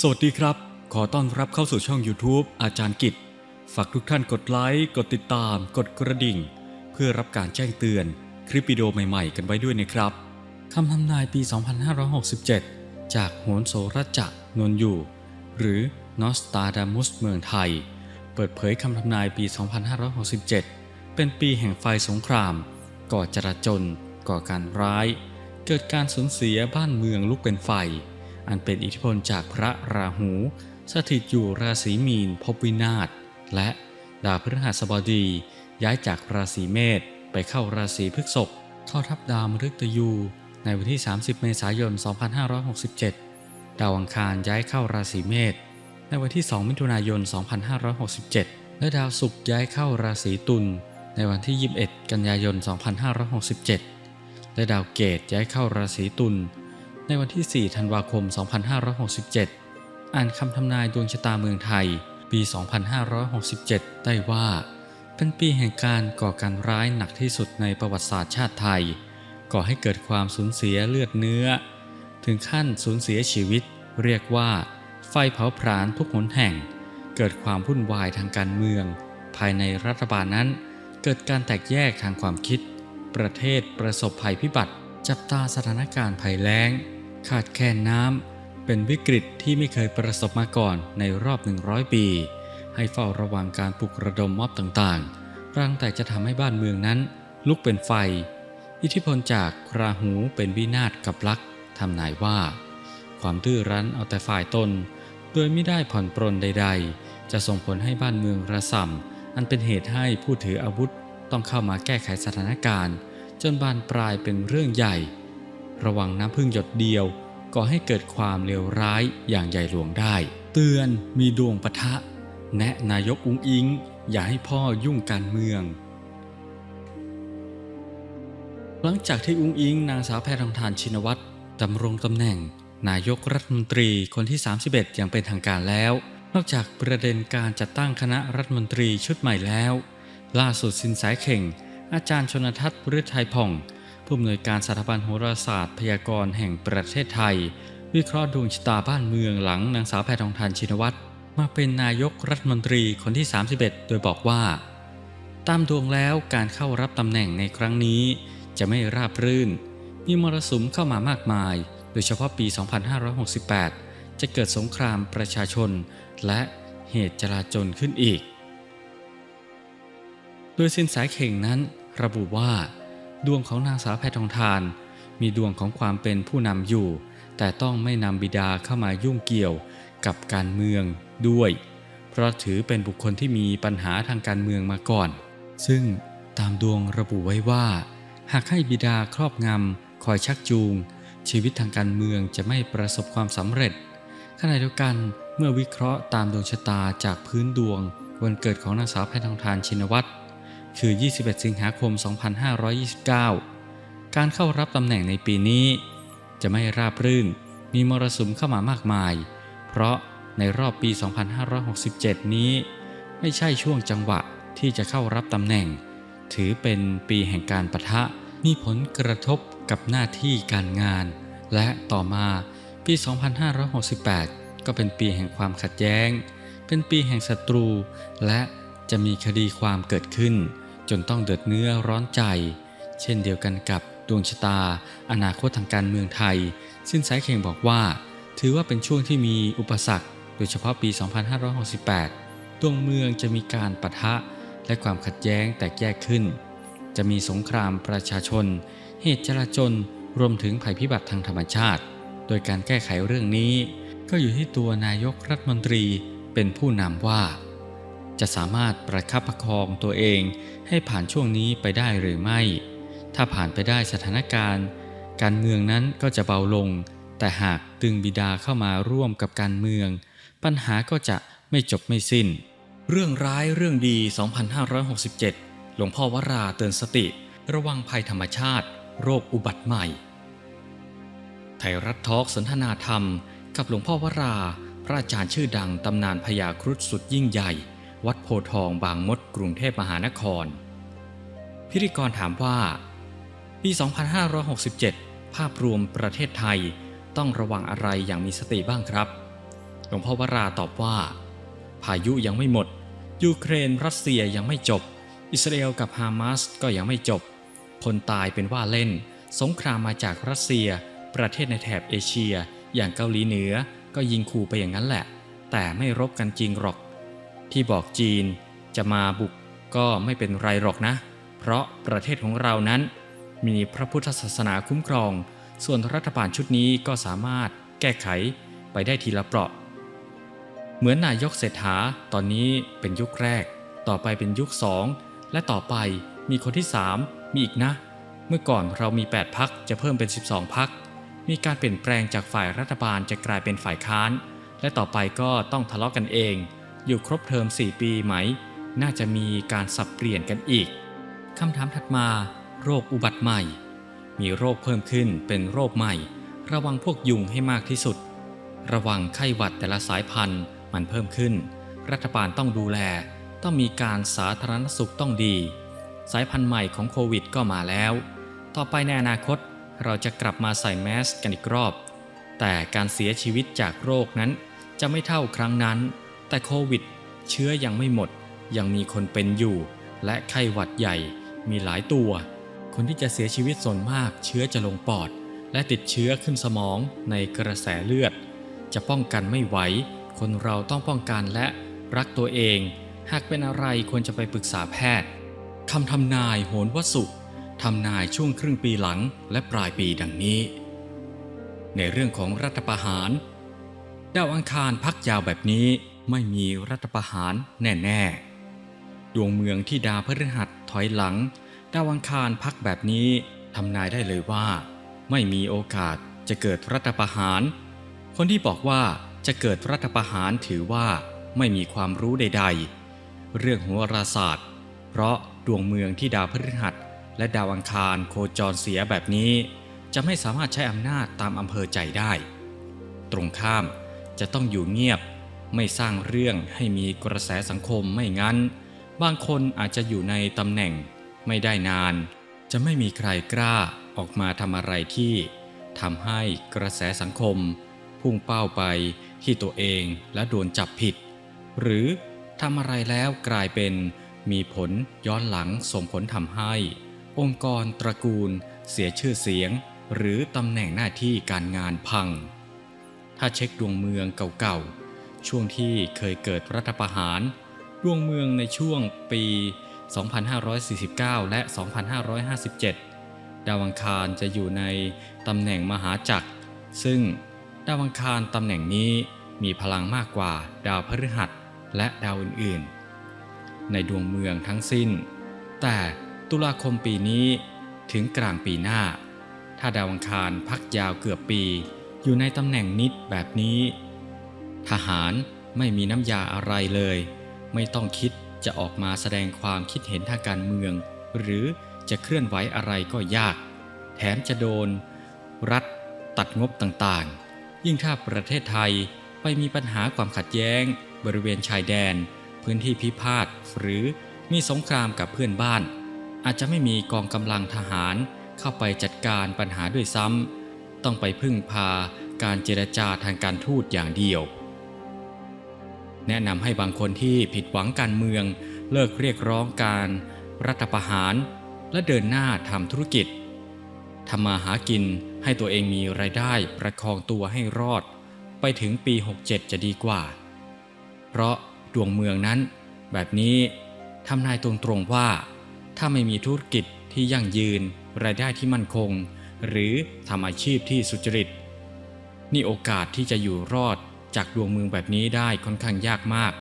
สวัสดีครับ ขอต้อนรับเข้าสู่ช่อง YouTube อาจารย์กิจ ฝากทุกท่านกดไลค์ กดติดตาม กดกระดิ่ง เพื่อรับการแจ้งเตือนคลิปวิดีโอใหม่ๆ กันไว้ด้วยนะครับคำทำนายปี 2567 จากโหนโสรจักรนนอยู่ หรือนอสตาดามุสเมืองไทย เปิดเผยคำทำนายปี 2567 เป็นปีแห่งไฟสงคราม ก่อจราจน ก่อการร้าย เกิดการสูญเสียบ้านเมืองลุกเป็นไฟ อันเป็นอิทธิพลจากพระราหู สถิตอยู่ราศีมีนพบวินาศและดาวพฤหัสบดีย้ายจากราศีเมษไปเข้าราศีพฤษภเข้าทับดาวมฤตยู ในวันที่ 30 เมษายน 2567 ดาวอังคารย้ายเข้าราศีเมษในวันที่ 2 มิถุนายน 2567 และดาวศุกร์ย้ายเข้าราศีตุลในวันที่ 21 กันยายน 2567 และดาวเกตย้ายเข้าราศีตุล ในวันที่ 4 ธันวาคม 2567 อ่านคำทำนายดวงชะตาเมืองไทย ปี 2567 ได้ว่า เป็นปีแห่งการก่อการร้ายหนักที่สุดในประวัติศาสตร์ชาติไทย ก่อให้เกิดความสูญเสียเลือดเนื้อ ถึงขั้นสูญเสียชีวิต เรียกว่า ไฟเผาผลาญทุกหนแห่ง เกิดความวุ่นวายทางการเมือง ภายในรัฐบาลนั้น เกิดการแตกแยกทางความคิด ประเทศประสบภัยพิบัติจับตาสถานการณ์ภัยแล้ง ขาดแคลนน้ำเป็นวิกฤตที่ไม่เคยประสบมาก่อนในรอบ 100 ปี ให้เฝ้าระวังการปลุกระดมม็อบต่างๆร่างแต่จะทำให้บ้านเมืองนั้น ลุกเป็นไฟ อิทธิพลจากราหูเป็นวินาศกับลักษ์ทำนายว่า ความดื้อรั้นเอาแต่ฝ่ายตน โดยไม่ได้ผ่อนปรนใด ๆ จะส่งผลให้บ้านเมืองระส่ำอันเป็นเหตุให้ผู้ถืออาวุธต้องเข้ามาแก้ไขสถานการณ์ จนบานปลายเป็นเรื่องใหญ่ ระวังน้ำพึ่งหยดเดียวก่อให้เกิดความเลวร้ายอย่างใหญ่หลวงได้ เตือนมีดวงปะทะ แนะนายกอุ้งอิง อย่าให้พ่อยุ่งการเมือง หลังจากที่อุ้งอิงนางสาวแพทองทานชินวัตรดำรงตำแหน่ง นายกรัฐมนตรีคนที่ 31 อย่างเป็นทางการแล้ว นอกจากประเด็นการจัดตั้งคณะรัฐมนตรีชุดใหม่แล้ว ล่าสุดสินสายเข่ง อาจารย์ชนทัศน์ฤทัยผ่อง ผู้อำนวยการสถาบันโหราศาสตร์พยากรณ์แห่งประเทศไทย วิเคราะห์ดวงชะตาบ้านเมืองหลังนางสาวแพทองทานชินวัตรมาเป็นนายกรัฐมนตรีคนที่ 31 โดยบอกว่า ตามดวงแล้วการเข้ารับตำแหน่งในครั้งนี้ จะไม่ราบรื่น มีมรสุมเข้ามามากมาย โดยเฉพาะปี 2568 จะเกิดสงครามประชาชน และเหตุจลาจลขึ้นอีก โดยสินสายเข่งนั้นระบุว่า ดวงของนางสาวแพทองทาน มีดวงของความเป็นผู้นำอยู่ แต่ต้องไม่นำบิดาเข้ามายุ่งเกี่ยวกับการเมืองด้วย เพราะถือเป็นบุคคลที่มีปัญหาทางการเมืองมาก่อน ซึ่งตามดวงระบุไว้ว่า หากให้บิดาครอบงำคอยชักจูง ชีวิตทางการเมืองจะไม่ประสบความสำเร็จขณะเดียวกันเมื่อวิเคราะห์ตามดวงชะตาจากพื้นดวงวันเกิดของนางสาวแพทองทานชินวัตร คือ 21 สิงหาคม 2529 การเข้ารับตำแหน่งในปีนี้ จะไม่ราบรื่น มีมรสุมเข้ามามากมาย เพราะในรอบปี 2567 นี้ ไม่ใช่ช่วงจังหวะที่จะเข้ารับตำแหน่ง ถือเป็นปีแห่งการปะทะ มีผลกระทบกับหน้าที่การงาน และต่อมาปี 2568 ก็เป็นปีแห่งความขัดแย้ง เป็นปีแห่งศัตรู และจะมีคดีความเกิดขึ้น จนต้องเดือดเนื้อร้อนใจ เช่นเดียวกันกับดวงชะตา อนาคตทางการเมืองไทย สิ้นสายเข่งบอกว่า ถือว่าเป็นช่วงที่มีอุปสรรค โดยเฉพาะปี 2568 ดวงเมืองจะมีการปะทะ และความขัดแย้งแตกแยกขึ้น จะมีสงครามประชาชน เหตุจลาจลรวมถึงภัยพิบัติทางธรรมชาติ โดยการแก้ไขเรื่องนี้ ก็อยู่ที่ตัวนายกรัฐมนตรีเป็นผู้นำว่า จะสามารถประคับประคองตัวเองให้ผ่านช่วงนี้ไปได้หรือไม่ ถ้าผ่านไปได้สถานการณ์ การเมืองนั้นก็จะเบาลง แต่หากดึงบิดาเข้ามาร่วมกับการเมือง ปัญหาก็จะไม่จบไม่สิ้น เรื่องร้ายเรื่องดี 2567 หลวงพ่อวราเตือนสติ ระวังภัยธรรมชาติ โรคอุบัติใหม่ ไทยรัฐทอล์กสนทนาธรรม กับหลวงพ่อวรา พระอาจารย์ชื่อดังตำนานพญาครุฑสุดยิ่งใหญ่ วัดโพทองบางมดกรุงเทพมหานคร พิธีกรถามว่า ปี 2567 ภาพรวมประเทศไทยต้องระวังอะไรอย่างมีสติบ้างครับ หลวงพ่อวราตอบว่า พายุยังไม่หมด ยูเครนรัสเซียยังไม่จบ อิสราเอลกับฮามาสก็ยังไม่จบ คนตายเป็นว่าเล่น สงครามมาจากรัสเซีย ประเทศในแถบเอเชีย อย่างเกาหลีเหนือก็ยิงขู่ไปอย่างนั้นแหละ แต่ไม่รบกันจริงหรอก ที่บอกจีนจะมาบุกก็ไม่เป็นไรหรอกนะ เพราะประเทศของเรานั้น มีพระพุทธศาสนาคุ้มครอง ส่วนรัฐบาลชุดนี้ก็สามารถแก้ไขไปได้ทีละเปราะ เหมือนนายกเศรษฐาตอนนี้เป็นยุคแรก ต่อไปเป็นยุคสองและต่อไปมีคนที่3มีอีกนะ เมื่อก่อนเรามี 8 พักจะเพิ่มเป็น 12 พัก มีการเปลี่ยนแปลงจากฝ่ายรัฐบาลจะกลายเป็นฝ่ายค้าน และต่อไปก็ต้องทะเลาะกันเอง อยู่ครบเทอม 4 ปีไหม น่าจะมีการสับเปลี่ยนกันอีกคำถามถัดมา โรคอุบัติใหม่ มีโรคเพิ่มขึ้นเป็นโรคใหม่ ระวังพวกยุงให้มากที่สุด ระวังไข้หวัดแต่ละสายพันธุ์มันเพิ่มขึ้น รัฐบาลต้องดูแล ต้องมีการสาธารณสุขต้องดี สายพันธุ์ใหม่ของโควิดก็มาแล้ว ต่อไปในอนาคตเราจะกลับมาใส่แมสกันอีกรอบ แต่การเสียชีวิตจากโรคนั้นจะไม่เท่าครั้งนั้น แต่โควิด เชื้อยังไม่หมด ยังมีคนเป็นอยู่ และไข้หวัดใหญ่มีหลายตัว คนที่จะเสียชีวิตส่วนมาก เชื้อจะลงปอด และติดเชื้อขึ้นสมองในกระแสเลือด จะป้องกันไม่ไหว คนเราต้องป้องกันและรักตัวเอง หากเป็นอะไรควรจะไปปรึกษาแพทย์คำทำนายโหนวสุทำนายช่วงครึ่งปีหลังและปลายปีดังนี้ ในเรื่องของรัฐประหารดาวอังคารพักยาวแบบนี้ ไม่มีรัฐประหารแน่ๆ ดวงเมืองที่ดาวพฤหัสถอยหลัง ดาวอังคารพักแบบนี้ทำนายได้เลยว่า ไม่มีโอกาสจะเกิดรัฐประหาร คนที่บอกว่าจะเกิดรัฐประหารถือว่าไม่มีความรู้ใด ๆ เรื่องโหราศาสตร์ เพราะดวงเมืองที่ดาวพฤหัส และดาวอังคารโคจรเสียแบบนี้ จะไม่สามารถใช้อำนาจตามอำเภอใจได้ ตรงข้ามจะต้องอยู่เงียบ ไม่สร้างเรื่องให้มีกระแสสังคมไม่งั้น บางคนอาจจะอยู่ในตำแหน่ง ไม่ได้นาน จะไม่มีใครกล้าออกมาทำอะไรที่ทำให้กระแสสังคม พุ่งเป้าไปที่ตัวเองและโดนจับผิด หรือทำอะไรแล้วกลายเป็นมีผลย้อนหลังส่งผลทำให้ องค์กรตระกูล เสียชื่อเสียง หรือตำแหน่งหน้าที่การงานพัง ถ้าเช็คดวงเมืองเก่าๆ ช่วงที่เคยเกิดรัฐประหารดวงเมืองในช่วงปี 2549 และ 2557 ดาวังคารจะอยู่ในตำแหน่งมหาจักร ซึ่งดาวังคารตำแหน่งนี้มีพลังมากกว่าดาวพฤหัสและดาวอื่นๆ ในดวงเมืองทั้งสิ้น แต่ตุลาคมปีนี้ถึงกลางปีหน้า ถ้าดาวังคารพักยาวเกือบปี อยู่ในตำแหน่งนิดแบบนี้ ทหารไม่มีน้ำยาอะไรเลย ไม่ต้องคิดจะออกมาแสดงความคิดเห็นทางการเมือง หรือจะเคลื่อนไหวอะไรก็ยาก แถมจะโดน รัฐตัดงบต่างๆ ยิ่งถ้าประเทศไทยไปมีปัญหาความขัดแย้ง บริเวณชายแดน พื้นที่พิพาทหรือมีสงครามกับเพื่อนบ้าน อาจจะไม่มีกองกำลังทหารเข้าไปจัดการปัญหาด้วยซ้ำต้องไปพึ่งพาการเจรจาทางการทูตอย่างเดียว แนะนำให้บางคนที่ผิดหวังการเมือง เลิกเรียกร้องการรัฐประหาร และเดินหน้าทำธุรกิจทำมาหากินให้ตัวเองมีรายได้ประคองตัวให้รอด ไปถึงปี 67 จะดีกว่า เพราะดวงเมืองนั้น แบบนี้ทำนายตรงๆว่า ถ้าไม่มีธุรกิจที่ยั่งยืน รายได้ที่มั่นคง หรือทำอาชีพที่สุจริต นี่โอกาสที่จะอยู่รอด จากดวงเมืองแบบนี้ได้ค่อนข้างยากมาก